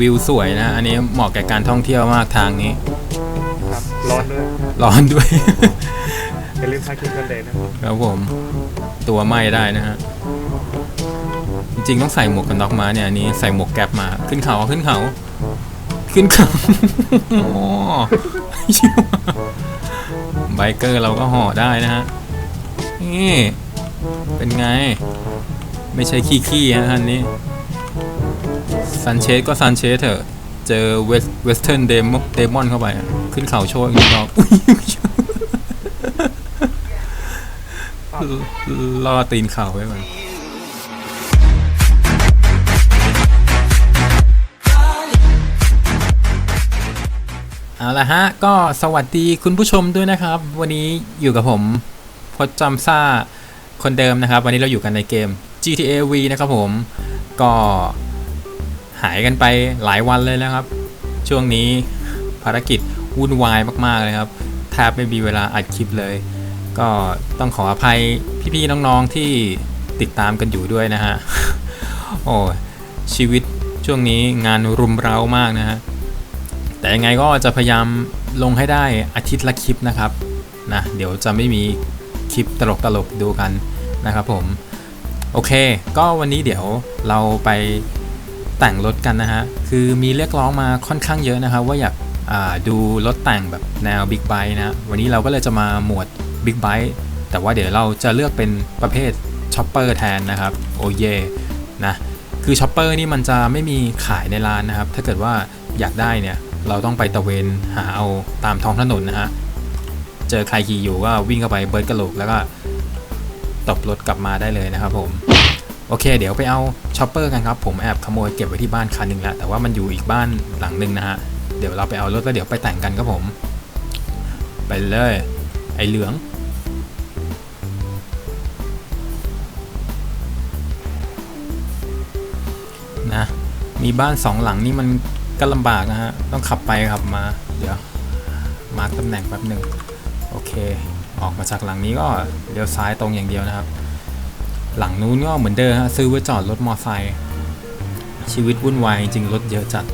วิวสวยนะ อันนี้เหมาะแก่การท่องเที่ยวมากทางนี้ ครับร้อนด้วยร้อนด้วย อย่าลืมทาครีมกันแดดนะครับผม ตัวไหม้ได้นะฮะ จริงๆต้องใส่หมวกกันน็อกมาเนี่ยอันนี้ใส่หมวกแก๊ปมา ขึ้นเขาขึ้นเขา ขึ้นเขา โอ้ไบเกอร์เราก็ห่อได้นะฮะ นี่ เป็นไง ไม่ใช่ขี้ๆนะท่านนี้ ซันเชสก็ซันเชสเถอะ เจอเวสเวสเทิร์นเดมเดมอนเข้าไป ขึ้นเขาโชว์อีกดอกอุ๊ยล่อตีนเข่าไว้ก่อนเอาละฮะ ก็สวัสดีคุณผู้ชมด้วยนะครับ วันนี้อยู่กับผมพจจำซ่าคนเดิมนะครับ วันนี้เราอยู่กันในเกม GTA V นะครับผม ก็ หายกันไปหลายวันเลยนะครับ ช่วงนี้ภารกิจวุ่นวายมากๆเลยครับแทบไม่มีเวลาอัดคลิปเลย ก็ต้องขออภัยพี่ๆน้องๆที่ติดตามกันอยู่ด้วยนะฮะโอ้ชีวิตช่วงนี้งานรุมเร้ามากนะฮะแต่ยังไงก็จะพยายามลงให้ได้อาทิตย์ละคลิปนะครับนะเดี๋ยวจะไม่มีคลิปตลกๆดูกันนะครับผม โอเค ก็วันนี้เดี๋ยวเราไป แต่งรถกันนะฮะ คือมีเรียกร้องมาค่อนข้างเยอะนะครับว่าอยากาดูรถแต่งแบบแนวบิ๊กไบค์นะ วันนี้เราก็เลยจะมาหมวดบิ๊กไบค์แต่ว่าเดี๋ยวเราจะเลือกเป็นประเภทช็อปเปอร์แทนนะครับ โอเยนะคือช็อปเปอร์นี่มันจะไม่มีขายในร้านนะครับ ถ้าเกิดว่าอยากได้เนี่ย เราต้องไปตะเวนหาเอาตามท้องถนนนะฮะ เจอใครขี่อยู่ก็วิ่งเข้าไปเบิร์ดกระโหลกแล้วก็ตบรถกลับมาได้เลยนะครับผม โอเค เดี๋ยวไปเอาชอปเปอร์กันครับ ผมแอบขโมยเก็บไว้ที่บ้านคันหนึ่งแล้ว แต่ว่ามันอยู่อีกบ้านหลังหนึ่งนะฮะ เดี๋ยวเราไปเอารถแล้วเดี๋ยวไปแต่งกันครับผม ไปเลย ไอเหลือง นะ มีบ้านสองหลังนี่มันก็ลำบากนะฮะ ต้องขับไปขับมา เดี๋ยว มาร์กตำแหน่งแป๊บหนึ่งโอเค ออกมาจากหลังนี้ก็เลี้ยวซ้ายตรงอย่างเดียวนะครับ หลังนู้นก็เหมือนเดิมฮะซื้อไว้จอดรถมอไซค์ชีวิตวุ่นวายจริงรถเยอะจัด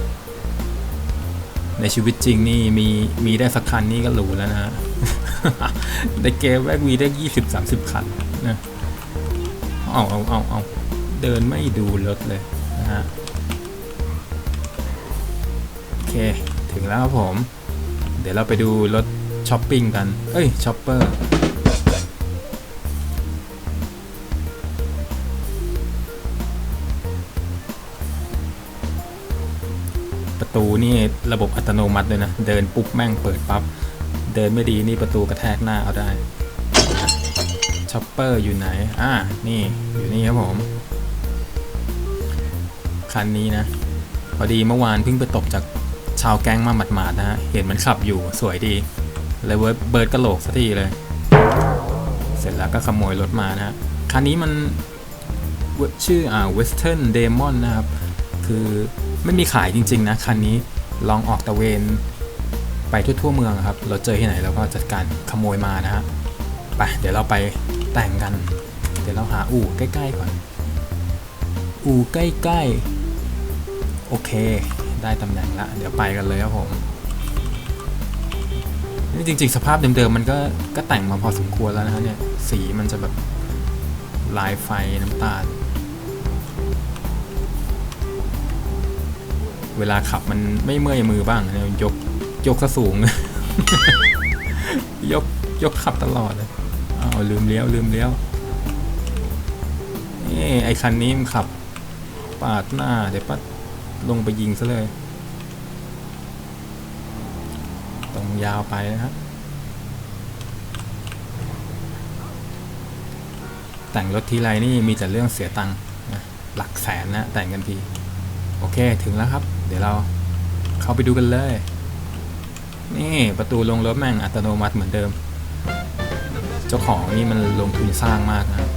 ในชีวิตจริงนี่มีมีได้สักคันนี่ก็หรูแล้วนะฮะในเกมแรกมีได้ยี่สิบสามสิบคันนะเอาเอาเอาเอาเดินไม่ดูรถเลยนะฮะโอเค ถึงแล้วครับผม เดี๋ยวเราไปดูรถช้อปปิ้งกัน เอ้ยช้อปเปอร์ ระบบอัตโนมัติเลยนะ เดินปุ๊บแม่งเปิดปับ๊บ เดินไม่ดีนี่ประตูกระแทกหน้าเอาได้ช็อปเปอร์อยู่ไหน อ่า นี่ อยู่นี่ครับผม คันนี้นะ พอดีเมื่อวานเพิ่งไปตกจากชาวแก๊งมาหมาดๆนะฮะ เห็นมันขับอยู่สวยดี เลยเวิร์ดเบิร์ดกระโหลกสักทีเลย เสร็จแล้วก็ขโมยรถมานะฮะ คันนี้มันชื่ออ่า Western Demon นะครับ คือไม่มีขายจริง ๆ นะ คันนี้ ลองออกตะเวนไปทั่วๆเมืองครับ เราเจอที่ไหนเราก็จัดการขโมยมานะฮะ ไป เดี๋ยวเราไปแต่งกัน เดี๋ยวเราหาอู่ใกล้ๆก่อน อู่ใกล้ๆ โอเค ได้ตำแหน่งละ เดี๋ยวไปกันเลยครับผม นี่จริงๆ สภาพเดิมๆ มันก็ก็แต่งมาพอสมควรแล้วนะฮะเนี่ย สีมันจะแบบลายไฟน้ำตาล เวลาขับมันไม่เมื่อยมือบ้างเนี่ยยกยกซะสูง ยกยกขับตลอดเลยอ้าวลืมเลี้ยวลืมเลี้ยวนี่ไอคันนี้มันขับ ปาดหน้า เดี๋ยวปัดลงไปยิงซะเลย ตรงยาวไปนะครับแต่งรถทีไรนี่มีแต่เรื่องเสียตังค์หลักแสนนะแต่งกันที โอเคถึงแล้วครับ เดี๋ยวเราเข้าไปดูกันเลย นี่ประตูลงรถแม่งอัตโนมัติเหมือนเดิม เจ้าของนี่มันลงทุนสร้างมากนะ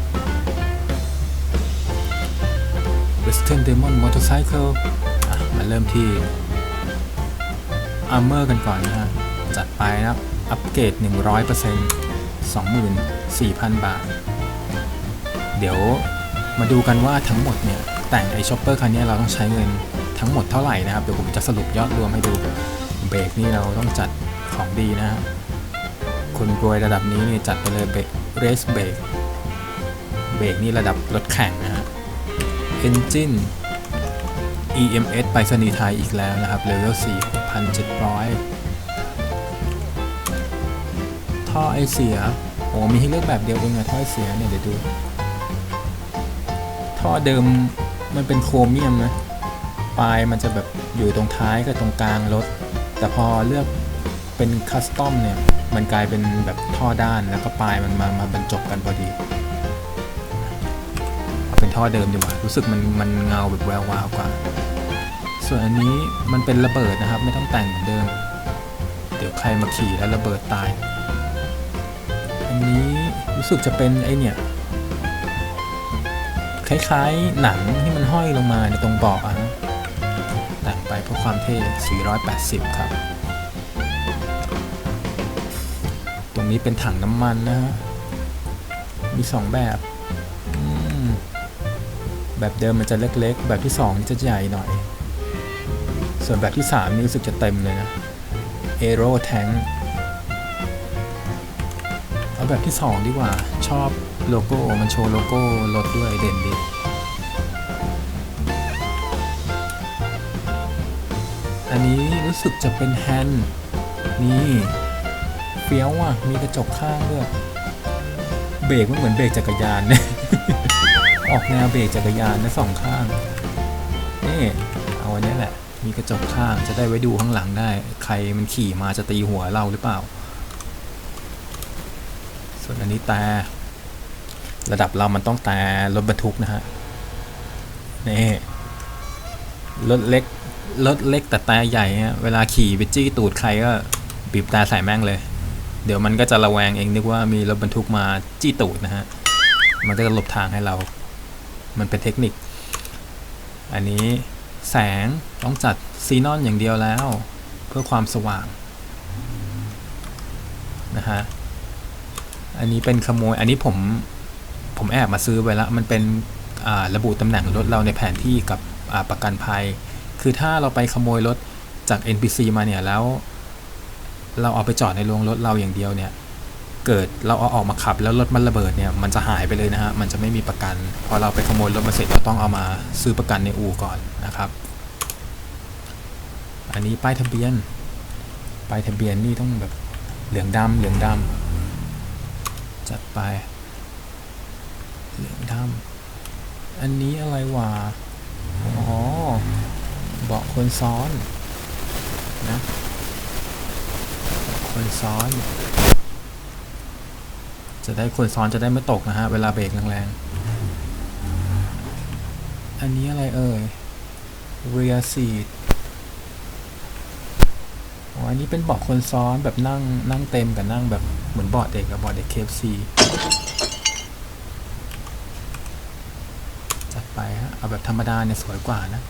Western Demon Motorcycle มาเริ่มที่ Armor กันก่อนนะฮะ จัดไปนะครับ อัปเกรด 100% 24,000 บาท เดี๋ยวมาดูกันว่าทั้งหมดเนี่ย แต่งไอช็อปเปอร์คันนี้เราต้องใช้เงิน ทั้งหมดเท่าไหร่นะครับ เดี๋ยวผมจะสรุปยอดรวมให้ดูเบรกนี่เราต้องจัดของดีนะฮะคนรวยระดับนี้นี่จัดไปเลยเบรกเรสเบรกเบรกนี่ระดับรถแข่งนะฮะ Engine EMS ไปสนีไทยอีกแล้วนะครับเลเวล4 6,700 ท่อไอเสีย โอ้มีให้เลือกแบบเดียวเองอะท่อไอเสียเนี่ยเดี๋ยวดู ท่อเดิมมันเป็นโครเมียมนะ ปลายมันจะแบบอยู่ตรงท้ายกับตรงกลางรถ แต่พอเลือกเป็นคัสตอมเนี่ย มันกลายเป็นแบบท่อด้านแล้วก็ปลายมันมามาบรรจบกันพอดี เป็นท่อเดิมดีกว่า รู้สึกมันมันเงาแบบแวววาวกว่า ส่วนอันนี้มันเป็นระเบิดนะครับ ไม่ต้องแต่งเหมือนเดิม เดี๋ยวใครมาขี่แล้วระเบิดตาย อันนี้รู้สึกจะเป็นไอเนี่ยคล้ายๆหนังที่มันห้อยลงมาในตรงเบาะอะฮะ พื่อความเท่ 480 ครับ ตรงนี้เป็นถังน้ำมันนะฮะ มี 2 แบบ แบบเดิมมันจะเล็กๆ แบบที่ 2 จะใหญ่หน่อย ส่วนแบบที่ 3 นี่รู้สึกจะเต็มเลยนะ Aero Tank เอาแบบที่ 2 ดีกว่า ชอบโลโก้ มันโชว์โลโก้รถด้วยเด่นดี รู้สึกจะเป็นแฮนด์นี่เฟี้ยวอะ มีกระจกข้างด้วยเบรกมันเหมือนเบรกจักรยานนะออกแนวเบรกจักรยานนะสองข้างนี่เอาอันนี้แหละ มีกระจกข้างจะได้ไว้ดูข้างหลังได้ ใครมันขี่มาจะตีหัวเราหรือเปล่า ส่วนอันนี้แต่ระดับเรามันต้องแต่รถบรรทุกนะฮะนี่รถเล็ก รถเล็กแต่ต่ใหญ่ฮะเวลาขี่ไปจี้ตูดใครก็บีบต่ใส่แม่งเลย เดี๋ยวมันก็จะระแวงเองนึกว่ามีรถบรรทุกมาจี้ตูดนะฮะ มันก็จะหลบทางให้เรา มันเป็นเทคนิค อันนี้แสงต้องจัดซีนอนอย่างเดียวแล้ว เพื่อความสว่างนะฮะ อันนี้เป็นขโมย อันนี้ผมผมแอบมาซื้อไว้แล้วมันเป็นระบุตำแหน่งรถเราในแผนที่กับประกันภัย คือถ้าเราไปขโมยรถจาก NPC มาเนี่ยแล้ว เราเอาไปจอดในโรงรถเราอย่างเดียวเนี่ย เกิดเราเอาออกมาขับแล้วรถมันระเบิดเนี่ยมันจะหายไปเลยนะฮะมันจะไม่มีประกัน พอเราไปขโมยรถมาเสร็จเราต้องเอามาซื้อประกันในอู่ก่อนนะครับ อันนี้ป้ายทะเบียนป้ายทะเบียนนี่ต้องแบบเหลืองดำเหลืองดำจัดไป เหลืองดำอันนี้อะไรวะอ๋อ เบาะคนซ้อนนะเบาะคนซ้อน จะได้คนซ้อนจะได้ไม่ตกนะฮะ เวลาเบรกแรงๆ อันนี้อะไรเอ่ย rear seat อ๋ออันนี้เป็นเบาะคนซ้อนแบบนั่งนั่งเต็มกับนั่งแบบเหมือนเบาะเด็กกับเบาะเด็ก KFC จัดไปฮะ เอาแบบธรรมดาเนี่ยสวยกว่านะ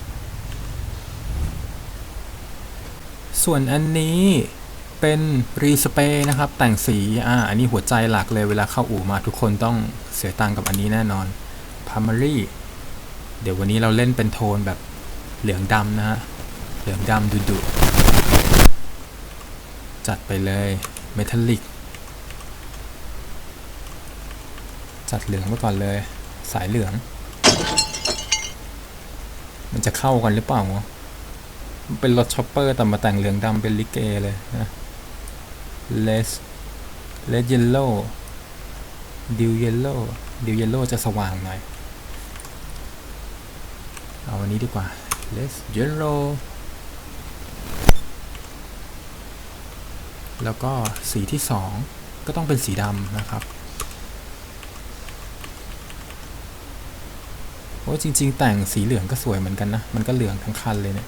ส่วนอันนี้เป็นรีสเปย์นะครับ แต่งสีอ่าอันนี้หัวใจหลักเลยเวลาเข้าอู่มาทุกคนต้องเสียตังค์กับอันนี้แน่นอน Primary เดี๋ยววันนี้เราเล่นเป็นโทนแบบเหลืองดำนะฮะ เหลืองดำดุดุจัดไปเลยเมทัลลิกจัดเหลืองไว้ก่อนเลย สายเหลือง มันจะเข้ากันหรือเปล่าวะ เป็นรถชอปเปอร์แต่มาแต่งเหลืองดำเป็นลิเกเลยนะเลสเลสเยลโล่ดิวเยลโล่ดิวเยลโล่จะสว่างหน่อย เอาอันนี้ดีกว่าเลสเยลโล่แล้วก็สีที่สองก็ต้องเป็นสีดำนะครับโอ้จริง ๆ แต่งสีเหลืองก็สวยเหมือนกันนะ มันก็เหลืองทั้งคันเลยเนี่ย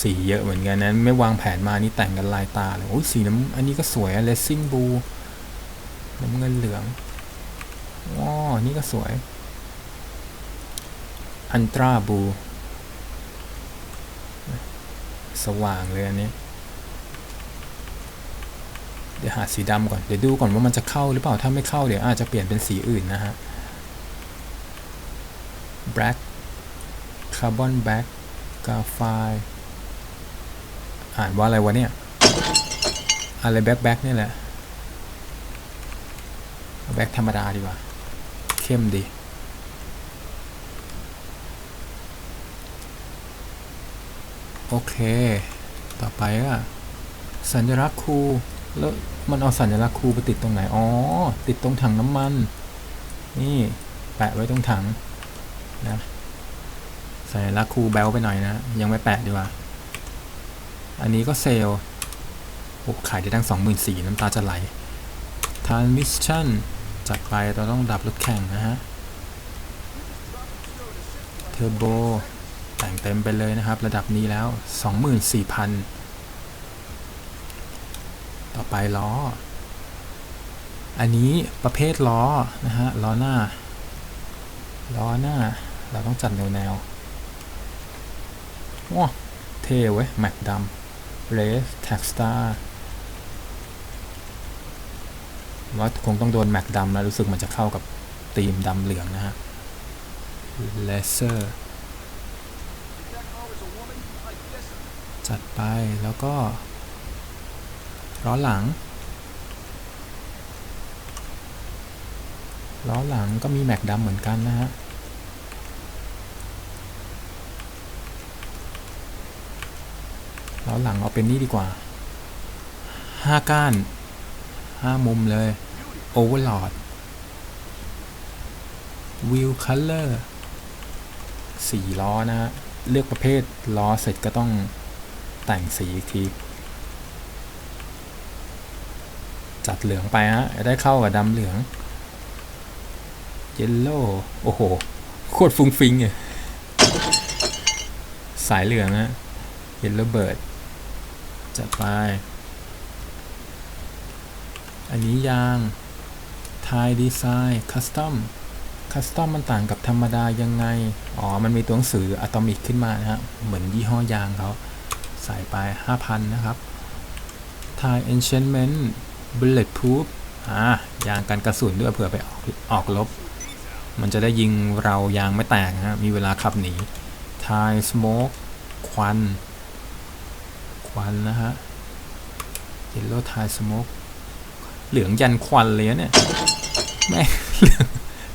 สีเยอะเหมือนกันนะไม่วางแผนมานี่แต่งกันลายตาเลยโอ้ยสีน้ำอันนี้ก็สวยอะเลสซิ่งบูน้ำเงินเหลืองว้านี่ก็สวยอันตราบู สว่างเลยอันนี้ เดี๋ยวหาสีดำก่อน เดี๋ยวดูก่อนว่ามันจะเข้าหรือเปล่า ถ้าไม่เข้าเดี๋ยวอาจจะเปลี่ยนเป็นสีอื่นนะฮะ black carbon black graphite อ่านว่าอะไรวะเนี่ย อะไรแบ็คแบ็คนี่ยแหละ แบ็คธรรมดาดีกว่า เข้มดีโอเค ต่อไปอะสัญลักษณ์ครูแล้วมันเอาสัญลักษณ์ครูไปติดตรงไหน อ๋อ ติดตรงถังน้ำมัน นี่ แปะไว้ตรงถังนะ สัญลักษณ์ครูแบลไปหน่อยนะ ยังไม่แปะดีกว่า อันนี้ก็เซลล์ขายได้ตั้งสองหมื่นสี่น้ำตาจะไหลทานมิชชั่นจัดไปเราต้องดับรถแข่งนะฮะ เทอร์โบ แต่งเต็มไปเลยนะครับ ระดับนี้แล้ว 24,000 ต่อไปล้อ อันนี้ประเภทล้อนะฮะ ล้อหน้า ล้อหน้า เราต้องจัดแนวแนวว้าเท่เว้ย แม็กดำ เรสแท็กสตาร์ว่าคงต้องโดนแม็กดำแล้วรู้สึกมันจะเข้ากับธีมดำเหลืองนะฮะเลเซอร์จัดไปแล้วก็ล้อหลังล้อหลังก็มีแม็กดำเหมือนกันนะฮะ ล้อหลังเอาเป็นนี่ดีกว่าห้าก้านห้ามุมเลยโอเวอร์ลอดวิวคัลเลอร์สี่ล้อนะฮะ เลือกประเภทล้อเสร็จก็ต้องแต่งสีอีกที จัดเหลืองไปฮะจะได้เข้ากับดำเหลืองเยลโล่โอ้โห โคตรฟุ้งฟิงเลยสายเหลืองฮะเยลโล่เบิร์ด จัดไป อันนี้ยาง ไทยดีไซน์คัสตอมคัสตอมมันต่างกับธรรมดายังไง อ๋อ มันมีตัวหนังสืออะตอมิกขึ้นมานะฮะ เหมือนยี่ห้อยางเขาใส่ไป 5,000 นะครับทาย enchantment bullet proof อ่ายางกันกระสุนด้วยเผื่อไปออกออกลบ มันจะได้ยิงเรายางไม่แตกนะฮะ มีเวลาขับหนีทาย smoke ควัน ควันนะฮะ yellow tie smoke เหลืองยันควันเลยนะเนี่ยแม่เหลือง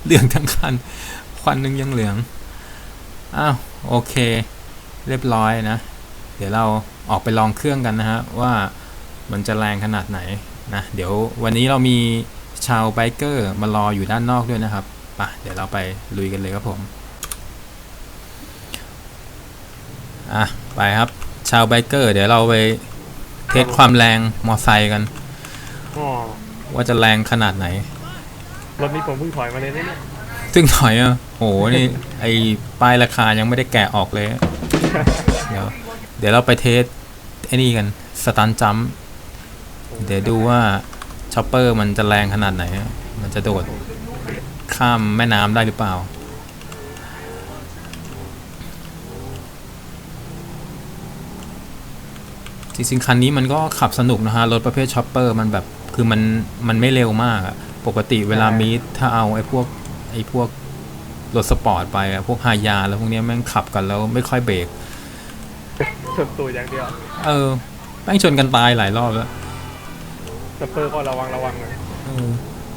เหลืองทั้งคัน ควันหนึ่งยังเหลือง อ้าว โอเค เรียบร้อยนะ เดี๋ยวเราออกไปลองเครื่องกันนะฮะ ว่ามันจะแรงขนาดไหนนะ เดี๋ยววันนี้เรามีชาวไบเกอร์มารออยู่ด้านนอกด้วยนะครับปะเดี๋ยวเราไปลุยกันเลยครับผม อะ ไปครับ ชาวไบเกอร์ เดี๋ยวเราไปเทสความแรงมอไซค์กัน อ๋อว่าจะแรงขนาดไหน รถนี้ผมเพิ่งถอยมาเลยนะเนี่ย ซึ่งถอยอะโหนี่ ไอป้ายราคายังไม่ได้แกะออกเลย เดี๋ยว เดี๋ยวเราไปเทสไอ้นี่กันสตันจัมป์เดี๋ยวดูว่าช็อปเปอร์มันจะแรงขนาดไหน มันจะโดดข้ามแม่น้ำได้หรือเปล่า จริงๆคันนี้มันก็ขับสนุกนะฮะ รถประเภทช็อปเปอร์มันแบบคือมันมันไม่เร็วมากอะปกติเวลามีดถ้าเอาไอ้พวกไอ้พวกรถสปอร์ตไปอะพวกฮายาแล้วพวกเนี้ยแม่งขับกันแล้วไม่ค่อยเบรกชนตัวอย่างเดียวเออแม่งชนกันตายหลายรอบแล้วสเปอร์ก็ระวังระวังนะเออ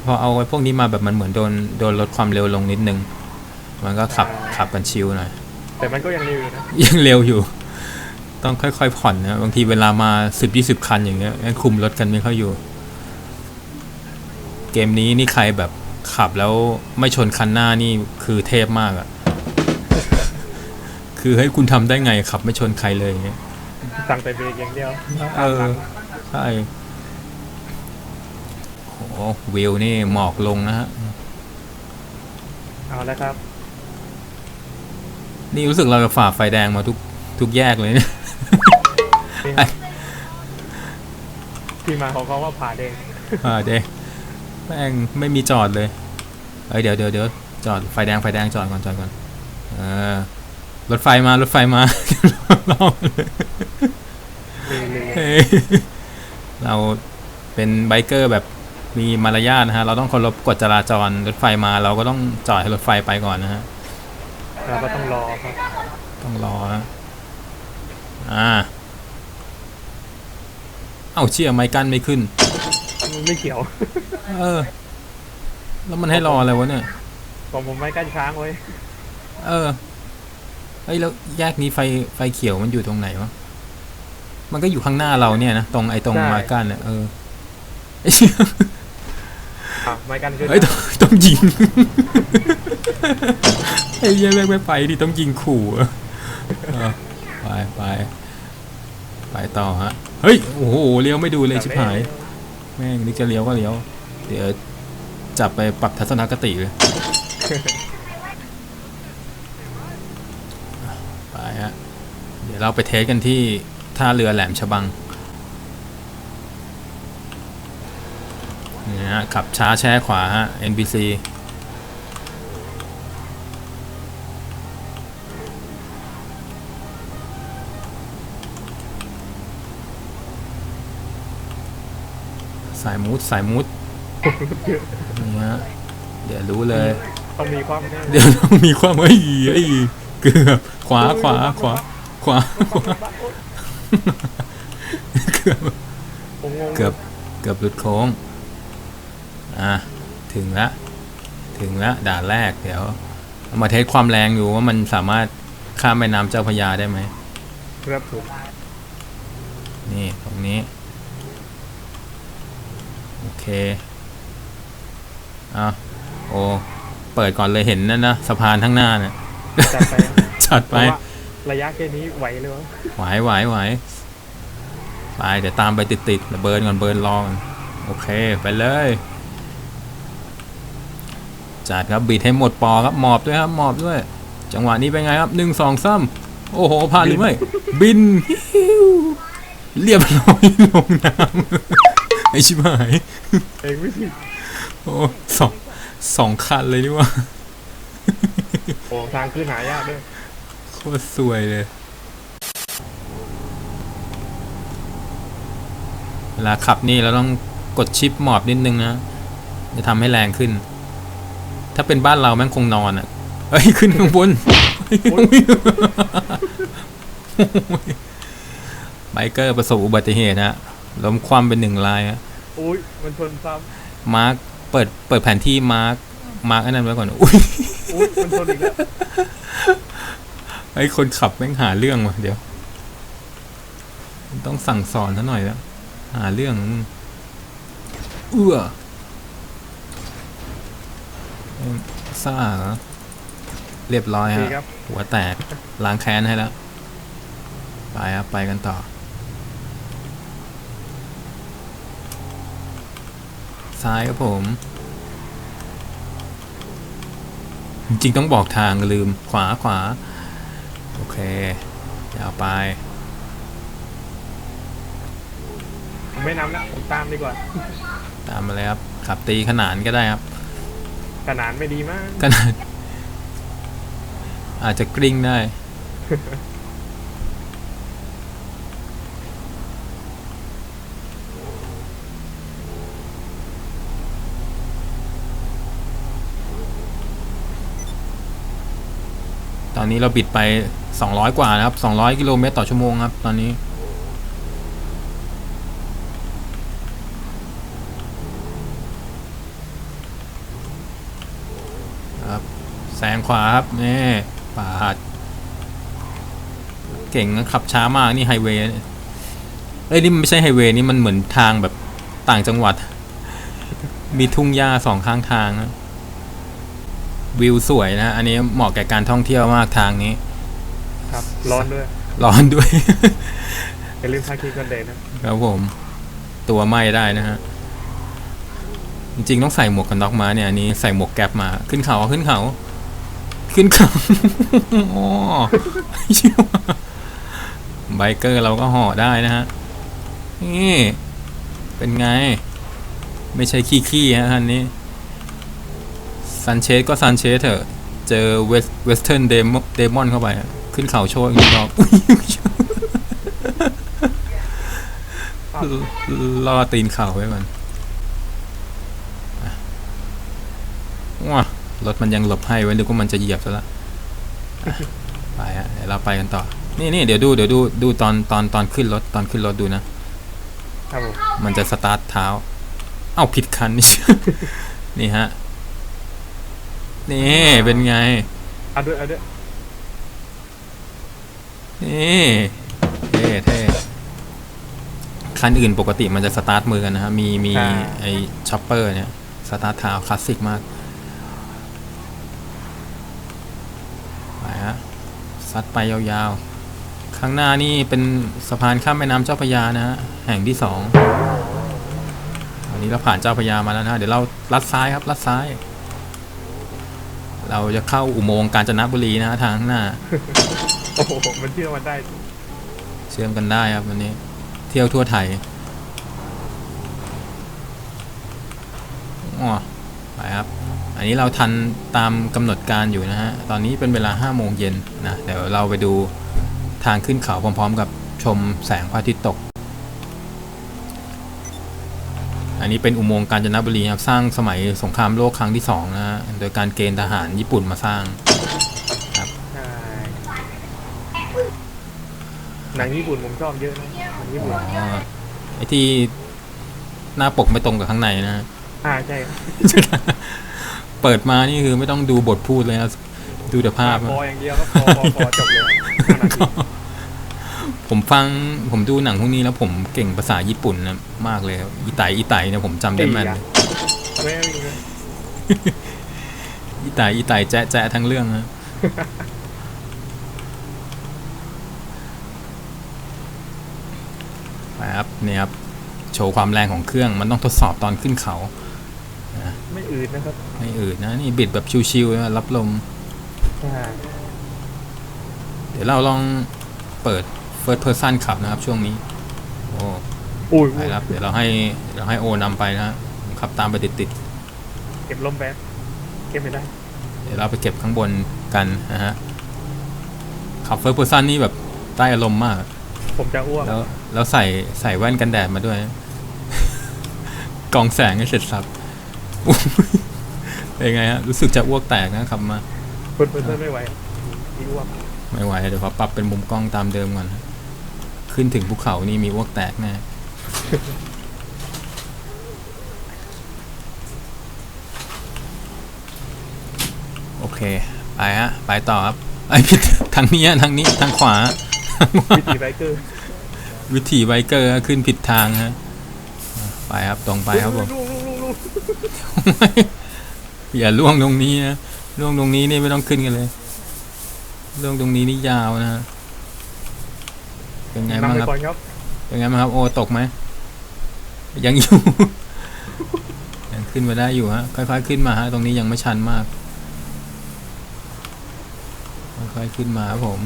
พอเอาไอ้พวกนี้มาแบบมันเหมือนโดนโดนลดความเร็วลงนิดนึง มันก็ขับขับกันชิลหน่อยแต่มันก็ยังเร็วอยู่นะยังเร็วอยู่ ต้องค่อยๆผ่อนนะบางทีเวลามาสิบยี่สิบคันอย่างเงี้ยแม่งคุมรถกันไม่ค่อยอยู่ เกมนี้นี่ใครแบบขับแล้วไม่ชนคันหน้านี่คือเทพมากอะคือให้ยคุณทำได้ไงขับไม่ชนใครเลยอย่างเงี้ย สั่งแต่เบรกอย่างเดียวเออใช่โอ้โหวิวนี่หมอกลงนะฮะ เอาแล้วครับ นี่รู้สึกเราจะฝ่าไฟแดงมาทุกทุกแยกเลยเนี่ย ที่มาของเขาว่าผ่าแดงอ่าเด็กแม่งไม่มีจอดเลยเอ้ยเดี๋ยวเดี๋ยวเดี๋ยวจอดไฟแดงไฟแดงจอดก่อนจอดก่อนเออรถไฟมารถไฟมาลองเลยเร็วเฮ้ยเราเป็นไบเกอร์แบบมีมารยาทนะฮะ เราต้องเคารพกฎจราจรรถไฟมาเราก็ต้องจอดให้รถไฟไปก่อนนะฮะเราก็ต้องรอครับ ต้องรอนะอ่า เอ้าเชี่ยไม้กั้นไม่ขึ้นไม่เกี่ยว เออ แล้วมันให้รออะไรวะเนี่ยผมผมไม่กั้นค้างไว้ เออเอ้ยแล้วแยกนี้ไฟไฟเขียวมันอยู่ตรงไหนวะ มันก็อยู่ข้างหน้าเราเนี่ยนะตรงไอ้ตรงไม้กั้นเนี่ยเออไอ้เชี่ยอะไม่กั้นขึ้นเฮ้ยต้องต้องยิง ไอ้เหี้ยังไม่ไปดิต้องยิงขู่อะเออไปไป ไปต่อฮะ เฮ้ย โอ้โห เลี้ยวไม่ดูเลยชิบหาย แม่งนึกจะเลี้ยวก็เลี้ยว เดี๋ยวจับไปปรับทัศนคติเลย ไปฮะ เดี๋ยวเราไปเทสกันที่ท่าเรือแหลมฉบังนี่ฮะขับช้าแช่ขวาฮะ NBC สายมูดสายมูดนี่ฮะเดี๋ยวรู้เลย ต้องมีความแน่เดี๋ยวต้องมีความเอ้ยเอ้ยเกือบขวาขวาขวาขวาขวาเกือบผมงงเกือบเกือบหลุดโค้งอะถึงละถึงละด่านแรกเดี๋ยวเอามาเทสความแรงอยู่ว่ามันสามารถข้ามแม่น้ำเจ้าพระยาได้ไหมครับผมนี่ตรงนี้โอ เคอะโอ้เปิดก่อนเลยเห็นนั่นนะสะพานข้างหน้าน่ะจัดไปครับจัดเพไปราะว่าระยะแค่นี้ไหวเลยวะไหวไหวไหวไปเดี๋ยวตามไปติดติดๆเบิร์นก่อนเบิร์นรอก่อนโอเคไปเลย จัดครับบีดให้หมดปอครับหมอบด้วยครับหมอบด้วย จังหวะนี้เป็นไงครับหนึ่งสองซ้ำโอ้โหผ่านหรือไม่บินฮิวเรียบร้อยลงน้ำ ไอชิบหายเองไม่ผิดโอ้สองสองคันเลยนี่ว่าโอ้ทางขึ้นหายากด้วยโคตรสวยเลยเวลาขับนี่เราต้องกดชิปหมอบนิดนึงนะ จะทำให้แรงขึ้น ถ้าเป็นบ้านเราแม่งคงนอนอะเฮ้ยขึ้นข้างบนไบเกอร์ประสบอุบัติเหตุฮะ ล้มคว่ำเป็นหนึ่งลายฮะอุ้ยมันชนซ้มาร์คเปิดเปิดแผนที่มาร์คมาร์คอันนั้นไว้ก่อนอุ้ยำอุ้ยมันชนอีกแล้วไอ้คนขับแม่งหาเรื่องว่ะเดี๋ยว ต้องสั่งสอนซะหน่อยแล้ว หาเรื่องมึงเอื้อเอิ่มซ่าเหรอเรียบร้อยดีฮะครับ หัวแตกล้างแค้นให้แล้ว ไปครับ ไปกันต่อ ซ้ายครับผม จริงๆต้องบอกทางลืมขวาขวา โอเคยาวไป ผมไม่นำแล้วผมตามดีกว่า ตามมาเลยครับ ขับตีขนานก็ได้ครับ ขนาดไม่ดีมาก ขนาดอาจจะกลิ้งได้ อนนี้เราบิดไป 200 กว่านะครับ 200 กิโลเมตรต่อชั่วโมงครับ ตอนนี้ ครับแซงขวาครับ นี่ปาด เก่งนะขับช้ามาก นี่ไฮเวย์เนี่ยเอ้ยนี่มันไม่ใช่ไฮเวย์นี่มันเหมือนทางแบบต่างจังหวัด มีทุ่งหญ้าสองข้างทางนะ วิวสวยนะ อันนี้เหมาะแก่การท่องเที่ยวมากทางนี้ ครับ ร้อนด้วย ร้อนด้วยอย่าลืมทาครีมกันแดดนะครับผม ตัวไหม้ได้นะฮะ จริงๆต้องใส่หมวกกันน็อกมาเนี่ยอันนี้ใส่หมวกแก๊ปมา ขึ้นเขาขึ้นเขา ขึ้นเขาอ๋อเชี่ยไบเกอร์เราก็ห่อได้นะฮะ นี่ เป็นไง ไม่ใช่ขี้ๆฮะคันนี้ ซันเชสก็ซันเชสเถอะ เจอเวสเวสเทิร์นเดมอนเข้าไปอะขึ้นเขาโชว์อีกรอบอุ๊ยเอาล่อตีนเข่าไว้ก่อนอะว้ารถมันยังหลบให้ไว้นึกว่ามันจะเหยียบซะละอะไปฮะเดี๋ยวเราไปกันต่อ นี่นี่เดี๋ยวดูเดี๋ยวดูดูตอนตอนตอนขึ้นรถตอนขึ้นรถดูนะครับผมมันจะสตาร์ทเท้า เอ้าผิดคันนี่ฮะ นี่เป็นไง เอาด้วยเอาด้วยนี่เท่เท่คันอื่นปกติมันจะสตาร์ทมือกันนะฮะมีมีไอช็อปเปอร์เนี่ยสตาร์ทเท้าคลาสสิกมากไปฮะซัดไปยาวๆ ข้างหน้านี่เป็นสะพานข้ามแม่น้ำเจ้าพระยานะฮะแห่งที่สองวันนี้เราผ่านเจ้าพระยามาแล้วนะฮะเดี๋ยวเราลัดซ้ายครับลัดซ้าย เราจะเข้าอุโมงค์กาญจนบุรีนะฮะทางข้างหน้า โอ้โหมันเชื่อมันได้ เชื่อมกันได้ครับวันนี้ เที่ยวทั่วไทยอ๋อไปครับ อันนี้เราทันตามกำหนดการอยู่นะฮะ ตอนนี้เป็นเวลา5โมงเย็นนะ เดี๋ยวเราไปดูทางขึ้นเขาพร้อม ๆ กับชมแสงพระอาทิตย์ตก อันนี้เป็นอุโมงค์กาญจนบุรีครับ สร้างสมัยสงครามโลกครั้งที่สองนะฮะโดยการเกณฑ์ทหารญี่ปุ่นมาสร้างใช่หนังญี่ปุ่นผมชอบเยอะนะหนังญี่ปุ่นอ๋อไอที่หน้าปกไม่ตรงกับข้างในนะฮะอ่าใช่ครับเปิดมานี่คือไม่ต้องดูบทพูดเลยนะดูแต่ภาพพออะอย่างเดียวก็พอพอพอจบเลยห้านาที ผมฟังผมดูหนังพวกนี้แล้วผมเก่งภาษาญี่ปุ่นนะมากเลยครับอีไตอีไตเนี่ยผมจำได้แม่นเลยไม่ไม่ไม่อีไตอีไตแจ๊ะแจ๊ะทั้งเรื่องนะไปครับนี่ครับโชว์ความแรงของเครื่องมันต้องทดสอบตอนขึ้นเขาไม่อืดนะครับไม่อืดนะนี่บิดแบบชิวๆนะรับลมใช่เดี๋ยวเราลองเปิด first person ขับนะครับช่วงนี้ โอ้อุ้ยไปครับเดี๋ยวเราให้เราให้โอนำไปนะฮะผมขับตามไปติดเก็บลมแป๊บเก็บไม่ได้ๆเดี๋ยวเราไปเก็บข้างบนกันนะฮะขับ first person นี่แบบได้อารมณ์มาก ผมจะอ้วกแล้วแล้วใส่ใส่แว่นกันแดดมาด้วย กองแสงให้เสร็จสับอุ๊ยเป็นไงฮะ รู้สึกจะอ้วกแตกนะขับมา เพื่อนเพื่อนไม่ไหวอีอ้วก ไม่ไหวเดี๋ยวขอปรับเป็นมุมกล้องตามเดิมก่อนนะ ขึ้นถึงภูเขานี่มีอ้วกแตกแน่โอเค ไปฮะ ไปต่อครับ ไอ้ยผิดทางนี้ฮะทางนี้ทางขวา วิธีไบเกอร์วิถีไบเกอร์ฮะขึ้นผิดทางฮะ ไปครับตรงไปครับผมลูกลูกลูกลูกอย่าล่วงตรงนี้นะล่วงตรงนี้นี่ไม่ต้องขึ้นกันเลยล่วงตรงนี้นี่ยาวนะฮะ เป็นไงบ้างนำไปครับ ก่อนครับเป็นไงบ้างครับ โอตกไหม ยังอยู่ ยังขึ้นมาได้อยู่ฮะ ค่อยๆขึ้นมาฮะ ตรงนี้ยังไม่ชันมาก ค่อยๆขึ้นมาครับผม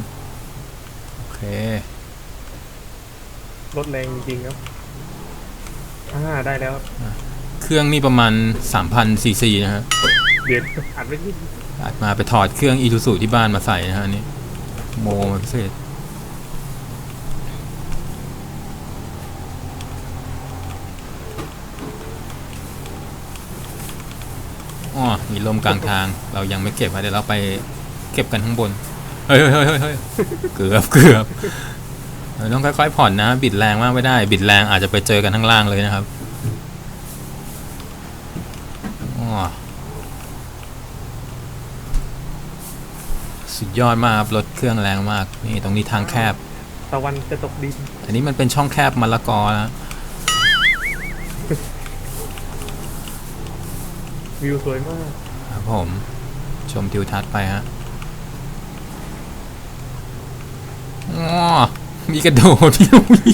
โอเครถแรงจริงๆครับอ่าได้แล้วเครื่องนี่ประมาณ3,000ซีซีนะฮะเดี๋ยวอัดไม่ที่อัดมาไปถอดเครื่องอีทูสูที่บ้านมาใส่นะฮะอันนี่โมมาพิเศษ อ๋อมีลมกลางทาง เรายังไม่เก็บอะเดี๋ยวเราไปเก็บกันข้างบนเฮ้ยเฮ้ยเฮ้ยเฮ้ยเกือบเกือบเราต้องค่อยๆผ่อนนะ บิดแรงมากไม่ได้ บิดแรงอาจจะไปเจอกันข้างล่างเลยนะครับอ๋อสุดยอดมากครับรถเครื่องแรงมาก นี่ตรงนี้ทางแคบ ตะวันจะตกดิน อันนี้มันเป็นช่องแคบมะละกอนะ วิวสวยมาก ครับผม ชมทิวทัศน์ไปฮะอ๋อมีกระโดดพี่ลุย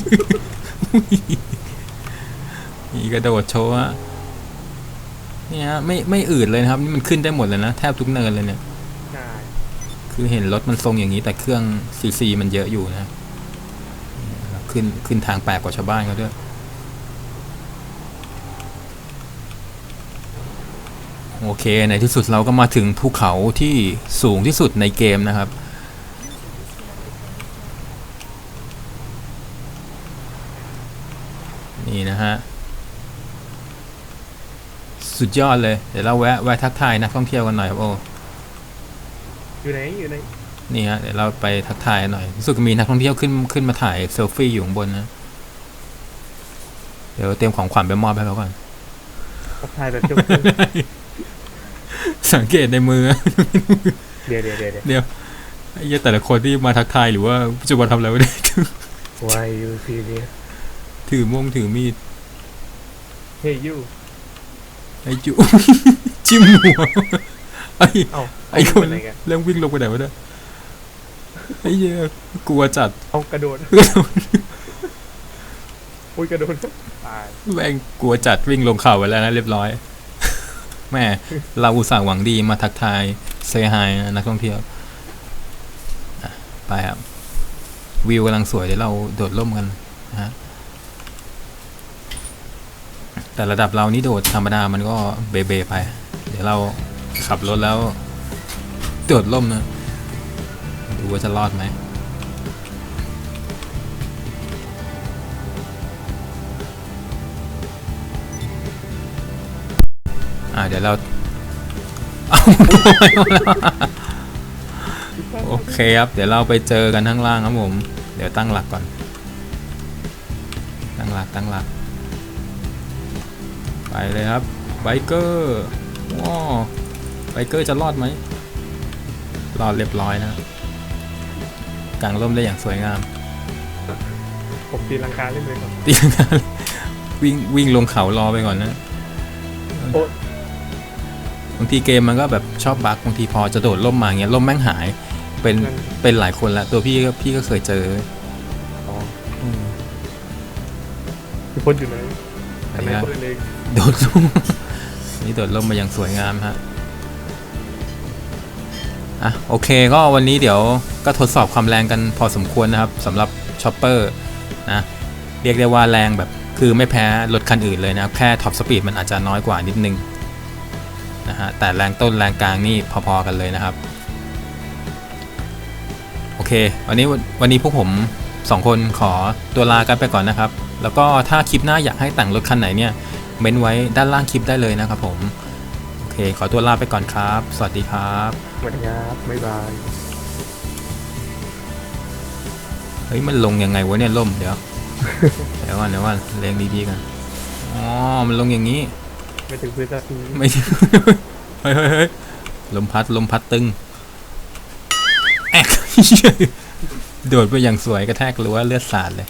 มีกระโดดโชว์ฮะเนี่ยฮะไม่ไม่อืดเลยนะครับ นี่มันขึ้นได้หมดเลยนะ แทบทุกเนินเลยเนี่ย ใช่ คือเห็นรถมันทรงอย่างนี้แต่เครื่องซีซีมันเยอะอยู่นะ ขึ้นขึ้นทางแปลกกว่าชาวบ้านเขาด้วย โอเค ในที่สุดเราก็มาถึงภูเขาที่สูงที่สุดในเกมนะครับนฮะ สุดยอดเลย เดี๋ยวเราแวะแวะทักทายนักท่องเที่ยวกันหน่อยครับโอ้อยู่ไหนอยู่ไหนนี่ฮะเดี๋ยวเราไปทักทายหน่อยรู้สึกมีนักท่องเที่ยวขึ้นขึ้นมาถ่ายเซลฟี่อยู่ข้างบนนะ เดี๋ยวเตรียมของขวัญไปมอบให้เขาก่อนทักทายแบบเจ้า สังเกตในมือ เดี๋ยวเดี๋ยวเดี๋ยวเดี๋ยวไอ้เหี้ยแต่ละคนที่มาทักทายหรือว่าจะมาทำอะไรไม่ได้ Why you serious ถือม่วงถือมีด Hey you ไอ้จุจิ้มหัวไอ้เอ้าไอ้คนเาปไหนกันเริ่มวิ่งลงไปไหนวะเนี่ยไอ้เหี้ยกลัวจัดเอากระโดดโอ้ยกระโดดตายแม่งกลัวจัดวิ่งลงเขาไปแล้วนะเรียบร้อย แม่เราอุตส่าห์หวังดีมาทักทายเซฮายนักท่องเที่ยวไปครับ วิวกำลังสวยเดี๋ยวเราโดดร่มกันนะฮะแต่ระดับเรานี่โดดธรรมดามันก็เบเบไป เดี๋ยวเราขับรถแล้วโดดร่มนะ ดูว่าจะรอดไหม อ่าเดี๋ยวเราเอาโอเคครับ เดี๋ยวเราไปเจอกันข้างล่างครับผม เดี๋ยวตั้งหลักก่อน ตั้งหลักตั้งหลัก ไปเลยครับไบเกอร์ว้าวไบเกอร์จะรอดไหมรอดเรียบร้อยนะกางร่มได้อย่างสวยงาม ผมตีลังกาเล่นเลยครับตีลังกาเลยวิ่งวิ่งลงเขารอไปก่อนนะโอ๊ย บางทีเกมมันก็แบบชอบบั๊กบางทีพอจะโดดล่มมาเงี้ยล่มแม่งหาย เป็นนั่นเป็นหลายคนละตัวพี่ก็พี่ก็เคยเจออ๋ออืมพี่พ้นอยู่ไหนไหนทำไมนะพ้นเองโดดล่มนี่โดดล่มมาอย่างสวยงามฮะอะโอเคก็วันนี้เดี๋ยวก็ทดสอบความแรงกันพอสมควรนะครับสำหรับชอปเปอร์นะเรียกได้ว่าแรงแบบคือไม่แพ้รถคันอื่นเลยนะครับ แค่ท็อปสปีดมันอาจจะน้อยกว่านิดนึง นะฮะแต่แรงต้นแรงกลางนี่พอๆกันเลยนะครับ โอเค วันนี้วันนี้พวกผมสองคนขอตัวลากันไปก่อนนะครับ แล้วก็ถ้าคลิปหน้าอยากให้แต่งรถคันไหนเนี่ยเม้นไว้ด้านล่างคลิปได้เลยนะครับผมโอเค ขอตัวลาไปก่อนครับ สวัสดีครับสวัสดีครับบ๊ายบายเฮ้ยมันลงยังไงวะเนี่ยล่มเดี๋ยว เดี๋ยวก่อนเดี๋ยวก่อนเรียงดีๆกันอ๋อมันลงอย่างนี้ ไม่ถึงพื้นสักทีไม่เฮ้ยเฮ้ยเฮ้ยลมพัดลมพัดตึงแอกโดดไปอย่างสวยกระแทกรั้วเลือดสาดเลย